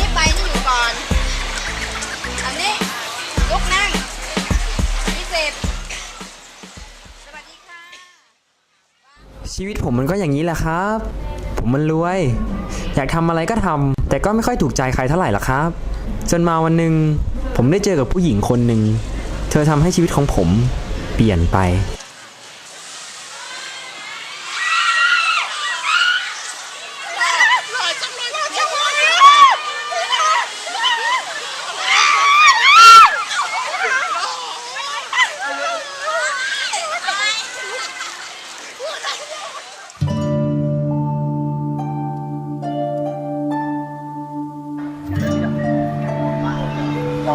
รีบไปนี่อยู่ก่อน อันนี้ลุกนั่งพี่เสร็จสวัสดีค่ะ ชีวิตผมมันก็อย่างนี้แหละครับ ผมมันรวย อยากทำอะไรก็ทำแต่ก็ไม่ค่อยถูกใจใครเท่าไหร่หรอกครับ จนมาวันหนึ่งผมได้เจอกับผู้หญิงคนหนึ่ง เธอทำให้ชีวิตของผมเปลี่ยนไป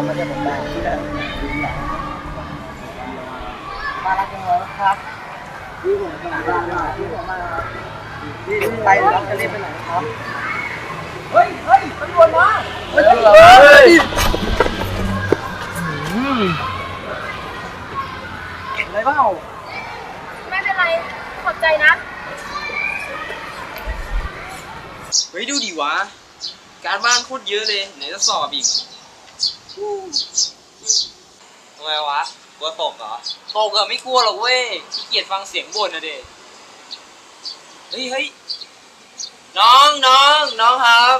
เราไม่ได้บอกได้ที่ได้มารักยังไงครับที่ผมมาที่ผมมาไปแล้วจะเล่นไปไหนครับ เฮ้ยเฮ้ยตำรวจมาเฮ้ยเฮ้ยเห็นอะไรเปล่าไม่เป็นไร ขอบใจนะ เฮ้ยดูดิวะ การบ้านโคตรเยอะเลยไหนจะสอบอีก ทำไมวะ กลัวตกเหรอ ตกอะไม่กลัวหรอกเว้ยขี้เกียจฟังเสียงบ่นนะเด็เฮ้ยเฮ้ยน้องน้องน้องครับ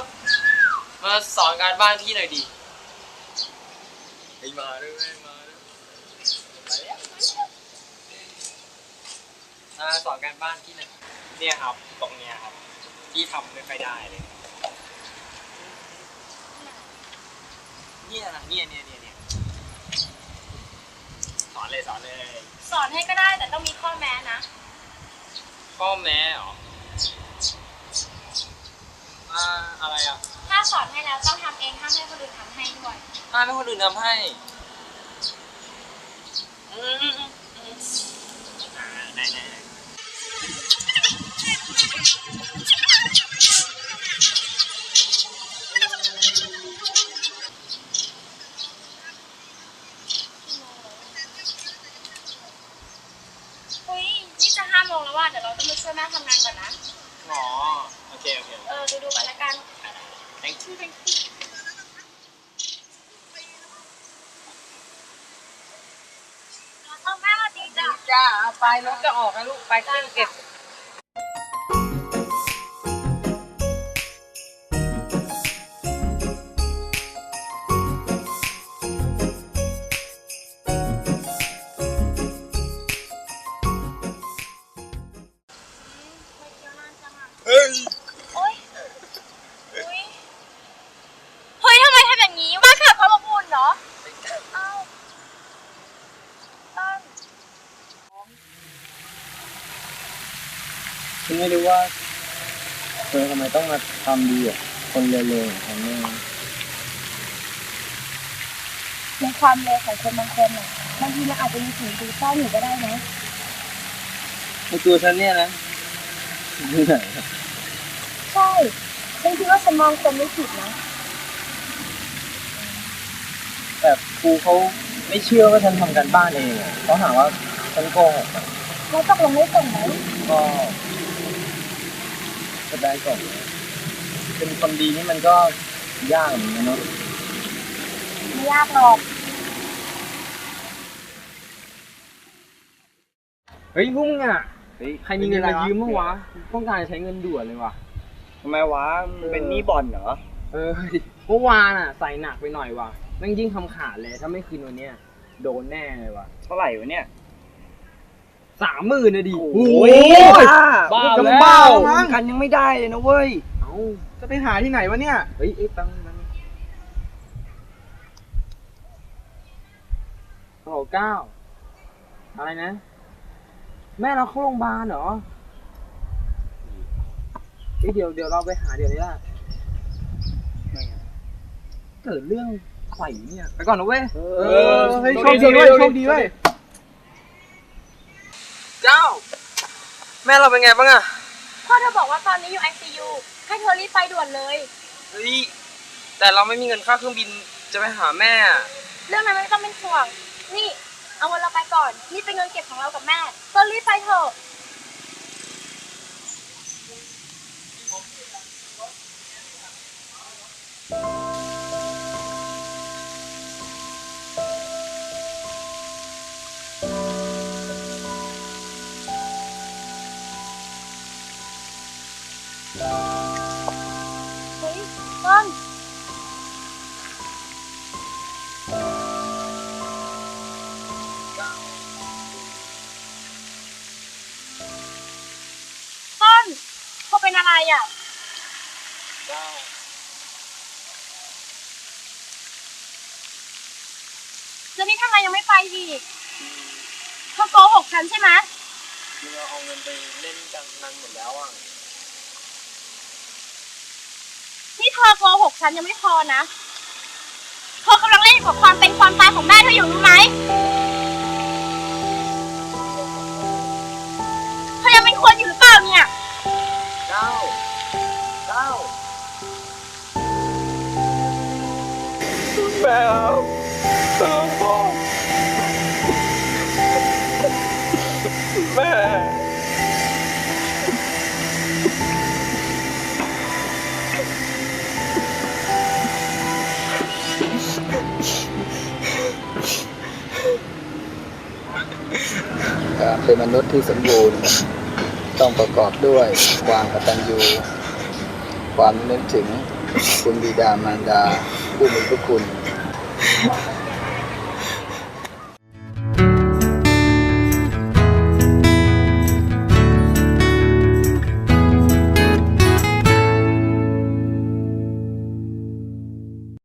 มาสอนการบ้านพี่หน่อยดิไอมาด้วยมาด้วยมาสอนการบ้านพี่หน่อยเนี่ยครับ ตรงเนี้ยครับ ที่ทำไม่ค่อยได้เลย เนี่ยนะเนี่ยเนี่ยเนี่ยเนี่ยสอนเลยสอนเลย สอนให้ก็ได้แต่ต้องมีข้อแม้นะ ข้อแม้เหรออ่าอะไรอะถ้าสอนให้แล้วต้องทำเองห้ามให้คนอื่นทำให้ด้วยอ่าไม่คนอื่นทำให้ อืมอืมอืมอืมอ่าได้ได้ได้ เฮ้ย นี่จะห้าโมงแล้วว่ะเดี๋ยวเราต้องไปช่วยแม่ทำงานก่อนนะ อ๋อ โอเค โอเค เออ ดูดูๆกันละกัน thank you thank you เอาแม่มาดีจ้ะ จ้าไปรถจะออกนะลูก ไปเครื่องเก็บ ฉันไม่รู้ว่าเธอทำไมต้องมาทำดีอะคนเร็วๆอย่างฉันเนี่ยในความเลวของคนบางคนอะบางทีมันอาจจะมีสิ่งดีซ่อนอยู่ก็ได้นะในตัวฉันเนี่ยนะที่ไหนใช่ฉันคิดว่าฉันมองคนไม่ผิดนะแต่ครูเขาไม่เชื่อว่าฉันทำการบ้านเองอะเขาหาว่าฉันโกหกอะแล้วตกลงไม่ส่งไหม ก็ แสดงก่อนนะเป็นคนดีนี่มันก็ยากเหมือนกันเนาะไม่ยากหรอกเฮ้ยพวกมึงอะใครมีเงินมายืมมั้งวะต้องการใช้เงินด่วนเลยว่ะทำไมวะมันเป็นหนี้บอลเหรอเออเมื่อวานอะใส่หนักไปหน่อยว่ะแม่งยิ่งทำขาดเลยถ้าไม่คืนวันเนี้ยโดนแน่เลยว่ะเท่าไหร่วะเนี่ย สามหมื่นนะดิบ้าบ้าจะแล้วบ้ามั้งกันยังไม่ได้เลยนะเว้ยเอ้าจะไปหาที่ไหนวะเนี่ย เฮ้ยเอ้ยตังค์ตังค์โอ้เก้าอะไรนะ แม่เราเข้าโรงพยาบาลเหรอเอ้ยเดี๋ยวเดี๋ยวเราไปหาเดี๋ยวนี้ละเกิดเรื่องไข่เนี่ย ไปก่อนนะเว้ย เออเฮ้ยโชคดีเว้ยโชคดีเว้ย เจ้า แม่เราเป็นไงบ้างอะพ่อเธอบอกว่าตอนนี้อยู่ ICU ให้เธอรีบไปด่วนเลย เฮ้ยแต่เราไม่มีเงินค่าเครื่องบินจะไปหาแม่อะเรื่องนั้นไม่ต้องเป็นห่วง นี่ เอาเงินเราไปก่อน นี่เป็นเงินเก็บของเรากับแม่เธอรีบไปเถอะ ต้นเขาเป็นอะไรอะ ได้แล้วนี่ทำไมยังไม่ไปอีกเขาโกหกฉันใช่ไหม เมียเอาเงินไปเล่นการพนันหมดแล้วอะ นี่เธอโกหกฉันยังไม่พอนะ เธอกำลังเล่นกับความเป็นความตายของแม่เธออยู่รู้ไหม เธอยังเป็นคนอยู่หรือเปล่าเนี่ย เก้าเก้าแม่ครับตลกพ่อแม่ เป็นมนุษย์ที่สมบูรณ์ ต้องประกอบด้วยความกตัญญู ความนึกถึงคุณบิดามารดา ผู้มีพระคุณ